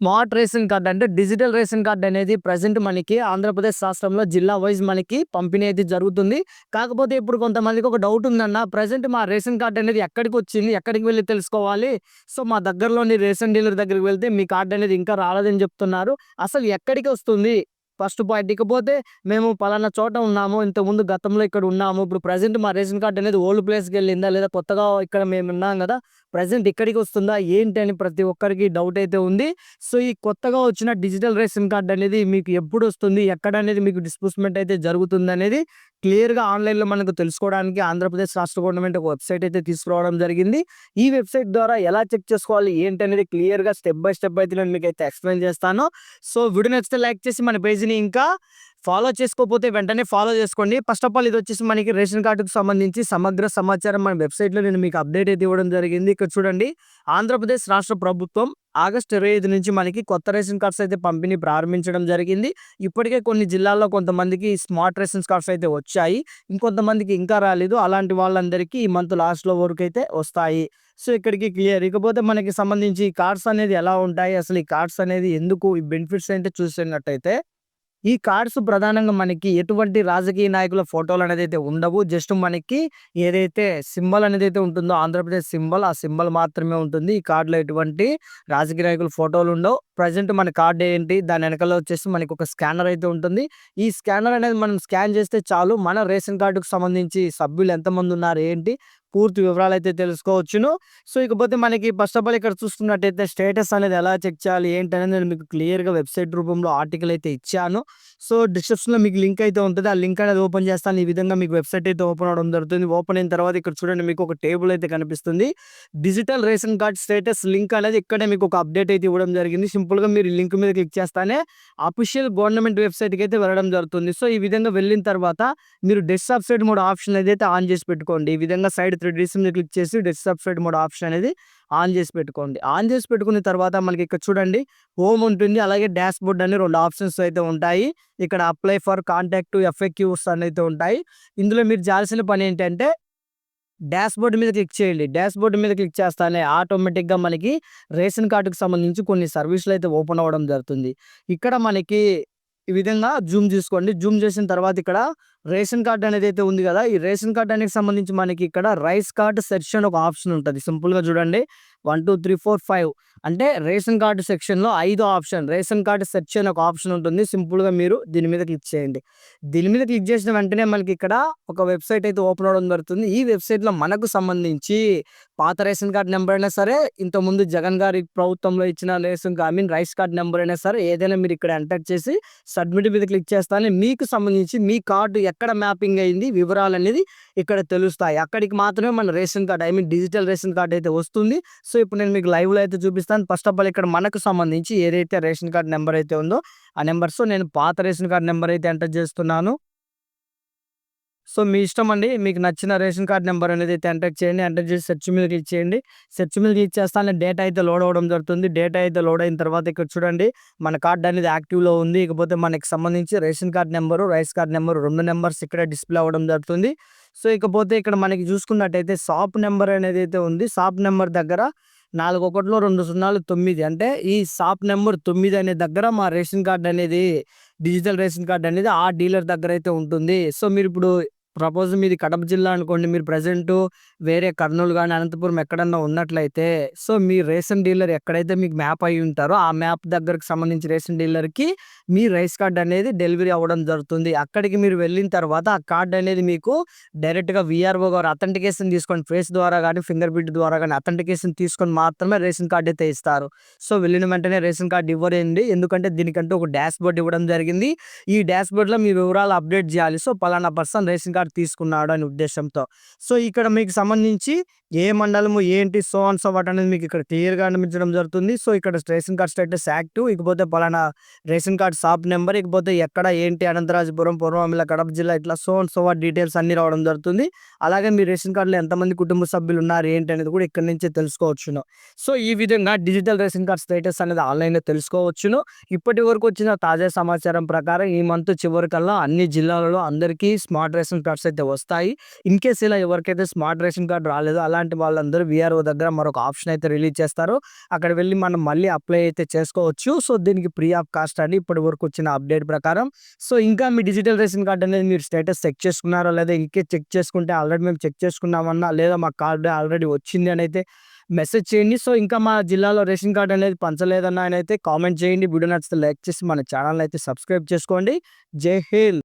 Smart ration card అంటే digital ration card అనేది present మనకి ఆంధ్రప్రదేశ్ రాష్ట్రంలో జిల్లా వైజ్ మనకి పంపిణీ అయితే జరుగుతుంది. కాకపోతే ఇప్పుడు కొంతమందికి ఒక డౌట్ ఉందన్న ప్రజెంట్ మా రేషన్ కార్డ్ అనేది ఎక్కడికి వచ్చింది ఎక్కడికి వెళ్ళి తెలుసుకోవాలి? సో మా దగ్గరలోని రేషన్ డీలర్ దగ్గరికి వెళ్తే మీ కార్డ్ అనేది ఇంకా రాలేదని చెప్తున్నారు. అసలు ఎక్కడికి వస్తుంది? First point. ఇకపోతే మేము పలానా చోట ఉన్నాము ఇంతకుముందు గతంలో ఇక్కడ ఉన్నాము. ఇప్పుడు ప్రజెంట్ మా రేషన్ కార్డ్ అనేది ఓల్డ్ ప్లేస్కి వెళ్ళిందా లేదా కొత్తగా ఇక్కడ మేము ఉన్నాం కదా ప్రజెంట్ ఇక్కడికి వస్తుందా? ఏంటి అని ప్రతి ఒక్కరికి డౌట్ అయితే ఉంది. సో ఈ కొత్తగా వచ్చిన డిజిటల్ రేషన్ కార్డ్ అనేది మీకు ఎప్పుడు వస్తుంది? ఎక్కడ అనేది మీకు డిస్బుర్స్మెంట్ అయితే జరుగుతుంది అనేది క్లియర్గా ఆన్లైన్లో మనకు తెలుసుకోవడానికి ఆంధ్రప్రదేశ్ రాష్ట్ర గవర్నమెంట్ ఒక వెబ్సైట్ అయితే తీసుకురావడం జరిగింది. ఈ వెబ్సైట్ ద్వారా ఎలా చెక్ చేసుకోవాలి? ఏంటి అనేది క్లియర్గా స్టెప్ బై స్టెప్ అయితే నేను మీకు అయితే ఎక్స్ప్లెయిన్ చేస్తాను. సో వీడియో నచ్చితే లైక్ చేసి మన పేజ్ని ఇంకా ఫాలో చేసుకోకపోతే వెంటనే ఫాలో చేసుకోండి. ఫస్ట్ ఆఫ్ ఆల్ ఇది వచ్చేసి మనకి రేషన్ కార్డుకు సంబంధించి సమగ్ర సమాచారం మన వెబ్సైట్లో నేను మీకు అప్డేట్ అయితే ఇవ్వడం జరిగింది. ఇక్కడ చూడండి ఆంధ్రప్రదేశ్ రాష్ట్ర ప్రభుత్వం ఆగస్ట్ ఇరవై ఐదు నుంచి మనకి కొత్త రేషన్ కార్డ్స్ అయితే పంపిణీ ప్రారంభించడం జరిగింది. ఇప్పటికే కొన్ని జిల్లాల్లో కొంతమందికి స్మార్ట్ రేషన్ కార్డ్స్ అయితే వచ్చాయి. ఇంకొంతమందికి ఇంకా రాలేదు. అలాంటి వాళ్ళందరికీ ఈ మంత్ లాస్ట్లో వరకు అయితే వస్తాయి. సో ఇక్కడికి క్లియర్ ఇకపోతే మనకి సంబంధించి ఈ కార్డ్స్ అనేది ఎలా ఉంటాయి? అసలు ఈ కార్డ్స్ అనేది ఎందుకు? ఈ బెనిఫిట్స్ అయితే చూసినట్టయితే ఈ కార్డ్స్ ప్రధానంగా మనకి ఎటువంటి రాజకీయ నాయకుల ఫోటోలు అనేది అయితే ఉండవు. జస్ట్ మనకి ఏదైతే సింబల్ అనేది అయితే ఉంటుందో ఆంధ్రప్రదేశ్ సింబల్ ఆ సింబల్ మాత్రమే ఉంటుంది. ఈ కార్డులో ఎటువంటి రాజకీయ నాయకుల ఫోటోలు ఉండవు. ప్రజెంట్ మన కార్డు ఏంటి? దాని వెనకాల వచ్చేసి మనకి ఒక స్కానర్ అయితే ఉంటుంది. ఈ స్కానర్ అనేది మనం స్కాన్ చేస్తే చాలు మన రేషన్ కార్డుకు సంబంధించి సభ్యులు ఎంతమంది ఉన్నారు ఏంటి? పూర్తి వివరాలు అయితే తెలుసుకోవచ్చును. సో ఇకపోతే మనకి ఫస్ట్ ఆఫ్ ఆల్ ఇక్కడ చూసుకున్నట్టయితే స్టేటస్ అనేది ఎలా చెక్ చేయాలి ఏంటనేది నేను మీకు క్లియర్గా వెబ్సైట్ రూపంలో ఆర్టికల్ అయితే ఇచ్చాను. సో డిస్క్రిప్షన్లో మీకు లింక్ అయితే ఉంటుంది. ఆ లింక్ అనేది ఓపెన్ చేస్తాను. ఈ విధంగా మీకు వెబ్సైట్ అయితే ఓపెన్ అవడం జరుగుతుంది. ఓపెన్ అయిన తర్వాత ఇక్కడ చూడండి మీకు ఒక టేబుల్ అయితే కనిపిస్తుంది. Digital ration card status link అనేది ఇక్కడే మీకు ఒక అప్డేట్ అయితే ఇవ్వడం జరిగింది. సింపుల్గా మీరు లింక్ మీద క్లిక్ చేస్తానే అఫీషియల్ గవర్నమెంట్ వెబ్సైట్కి అయితే వెళ్ళడం జరుగుతుంది. సో ఈ విధంగా వెళ్ళిన తర్వాత మీరు డెస్క్టాప్ సైడ్ మూడు ఆప్షన్ అయితే ఆన్ చేసి పెట్టుకోండి. ఈ విధంగా సైడ్ త్రీ డీస్ మీద క్లిక్ చేసి డెస్క్టాప్ సైడ్ మోడ్ ఆప్షన్ అనేది ఆన్ చేసి పెట్టుకోండి. ఆన్ చేసి పెట్టుకున్న తర్వాత మనకి ఇక్కడ చూడండి హోమ్ ఉంటుంది అలాగే డాష్ బోర్డ్ అనే రెండు ఆప్షన్స్ అయితే ఉంటాయి. ఇక్కడ అప్లై ఫర్ కాంటాక్ట్ ఎఫ్ఎక్యూస్ అయితే ఉంటాయి. ఇందులో మీరు చేయాల్సిన పని ఏంటంటే డాష్ బోర్డ్ మీద క్లిక్ చేయండి. డాష్ బోర్డ్ మీద క్లిక్ చేస్తానే ఆటోమేటిక్గా మనకి రేషన్ కార్డుకి సంబంధించి కొన్ని సర్వీసులు అయితే ఓపెన్ అవ్వడం జరుగుతుంది. ఇక్కడ మనకి ఈ విధంగా జూమ్ చేసుకోండి. జూమ్ చేసిన తర్వాత ఇక్కడ రేషన్ కార్డ్ అనేది అయితే ఉంది కదా ఈ రేషన్ కార్డ్ అనేది సంబంధించి మనకి ఇక్కడ రైస్ కార్డ్ సెర్చ్ అని ఒక ఆప్షన్ ఉంటుంది. సింపుల్గా చూడండి. One two three four five. అంటే రేషన్ కార్డు సెక్షన్లో ఐదో ఆప్షన్ రేషన్ కార్డు సెర్చ్ అని ఒక ఆప్షన్ ఉంటుంది. సింపుల్గా మీరు దీని మీద క్లిక్ చేయండి. దీని మీద క్లిక్ చేసిన వెంటనే మనకి ఇక్కడ ఒక వెబ్సైట్ అయితే ఓపెన్ అవడం జరుగుతుంది. ఈ వెబ్సైట్లో మనకు సంబంధించి పాత రేషన్ కార్డు నెంబర్ అయినా సరే ఇంతకుముందు జగన్ గారి ప్రభుత్వంలో ఇచ్చిన ration I mean rice card number అయినా సరే ఏదైనా మీరు ఇక్కడ ఎంటర్ చేసి సబ్మిట్ మీద క్లిక్ చేస్తానే మీకు సంబంధించి మీ కార్డు ఎక్కడ మ్యాపింగ్ అయింది వివరాలు అనేది ఇక్కడ తెలుస్తాయి. అక్కడికి మాత్రమే మన ration card I mean digital ration card అయితే వస్తుంది. సో ఇప్పుడు నేను మీకు లైవ్లో అయితే చూపిస్తాను. ఫస్ట్ ఆఫ్ ఆల్ ఇక్కడ మనకు సంబంధించి ఏదైతే రేషన్ కార్డ్ నెంబర్ అయితే ఉందో ఆ నెంబర్స్ నేను పాత రేషన్ కార్డ్ నెంబర్ అయితే ఎంటర్ చేస్తున్నాను. సో మీ ఇష్టం అండి మీకు నచ్చిన రేషన్ కార్డ్ నెంబర్ అనేది అయితే ఎంటర్ చేయండి. ఎంటర్ చేసి సెర్చ్ మీద క్లిక్ చేయండి. సెర్చ్ మీద క్లిక్ చేస్తానే డేటా అయితే లోడ్ అవ్వడం జరుగుతుంది. డేటా అయితే లోడ్ అయిన తర్వాత ఇక్కడ చూడండి. మన కార్డ్ అనేది యాక్టివ్లో ఉంది. ఇకపోతే మనకి సంబంధించి ration card number rice card number రెండు నెంబర్స్ ఇక్కడ డిస్ప్లే అవ్వడం జరుగుతుంది. సో ఇకపోతే ఇక్కడ మనకి చూసుకున్నట్టయితే షాప్ నెంబర్ అనేది అయితే ఉంది. షాప్ నెంబర్ దగ్గర నాలుగు ఒకటిలో రెండు సున్నాలు తొమ్మిది. అంటే ఈ షాప్ నెంబర్ తొమ్మిది అనే దగ్గర మా రేషన్ కార్డ్ అనేది డిజిటల్ రేషన్ కార్డ్ అనేది ఆ డీలర్ దగ్గర అయితే ఉంటుంది. సో మీరు ఇప్పుడు సపోజ్ మీది కడప జిల్లా అనుకోండి మీరు ప్రజెంట్ వేరే కర్నూలు కానీ అనంతపురం ఎక్కడన్నా ఉన్నట్లయితే సో మీ రేషన్ డీలర్ ఎక్కడైతే మీకు మ్యాప్ అయి ఉంటారో ఆ మ్యాప్ దగ్గరకు సంబంధించి రేషన్ డీలర్కి మీ రైస్ కార్డ్ అనేది డెలివరీ అవ్వడం జరుగుతుంది. అక్కడికి మీరు వెళ్ళిన తర్వాత ఆ కార్డ్ అనేది మీకు డైరెక్ట్గా విఆర్ఓ గారు అథెంటికేషన్ తీసుకొని ఫేస్ ద్వారా కానీ ఫింగర్ ప్రింట్ ద్వారా కానీ అథెంటికేషన్ తీసుకొని మాత్రమే రేషన్ కార్డ్ అయితే ఇస్తారు. సో వెళ్ళిన వెంటనే రేషన్ కార్డ్ ఇవ్వరండి. ఎందుకంటే దీనికంటే ఒక డాష్ బోర్డ్ ఇవ్వడం జరిగింది. ఈ డాష్ బోర్డ్లో మీ వివరాలు అప్డేట్ చేయాలి. సో పలానా పర్సన్ రేషన్ కార్డ్ తీసుకున్నాడు అనే ఉద్దేశంతో. సో ఇక్కడ మీకు సంబంధించి ఏ మండలము ఏంటి సో అండ్ సో వాట్ అనేది మీకు ఇక్కడ క్లియర్గా అనిపించడం జరుగుతుంది. సో ఇక్కడ రేషన్ కార్డ్ స్టేటస్ యాక్టివ్ ఇకపోతే పలానా రేషన్ కార్డ్ షాప్ నెంబర్ ఇకపోతే ఎక్కడ ఏంటి అనంతరాజపురం పూర్వమిల కడప జిల్లా ఇట్లా so and so what details అన్ని రావడం జరుగుతుంది. అలాగే మీ రేషన్ కార్డులో ఎంతమంది కుటుంబ సభ్యులు ఉన్నారు ఏంటి అనేది కూడా ఇక్కడ నుంచే తెలుసుకోవచ్చును. సో ఈ విధంగా డిజిటల్ రేషన్ కార్డ్ స్టేటస్ అనేది ఆన్లైన్లో తెలుసుకోవచ్చును. ఇప్పటి వరకు వచ్చిన తాజా సమాచారం ప్రకారం ఈ మంత్ చివరికల్లా అన్ని జిల్లాలలో అందరికీ స్మార్ట్ రేషన్ కార్డ్ కార్డ్స్ అయితే వస్తాయి. ఇన్ కేస్ ఇలా ఎవరికైతే స్మార్ట్ రేషన్ కార్డ్ రాలేదో అలాంటి వాళ్ళందరూ విఆర్ఓ దగ్గర మరొక ఆప్షన్ అయితే రిలీజ్ చేస్తారు. అక్కడ వెళ్ళి మనం మళ్ళీ అప్లై అయితే చేసుకోవచ్చు. సో దీనికి ఫ్రీ ఆఫ్ కాస్ట్ అండి. ఇప్పటి వరకు వచ్చిన అప్డేట్ ప్రకారం. సో ఇంకా మీ డిజిటల్ రేషన్ కార్డ్ అనేది మీరు స్టేటస్ చెక్ చేసుకున్నారో లేదా ఇంకే చెక్ చేసుకుంటే ఆల్రెడీ మేము చెక్ చేసుకున్నామన్నా లేదా మా కార్డు ఆల్రెడీ వచ్చింది అని అయితే మెసేజ్ చేయండి. సో ఇంకా మా జిల్లాలో రేషన్ కార్డ్ అనేది పంచలేదన్న ఆయన అయితే కామెంట్ చేయండి. వీడియో నచ్చితే లైక్ చేసి మన ఛానల్ అయితే సబ్స్క్రైబ్ చేసుకోండి. జై హింద్!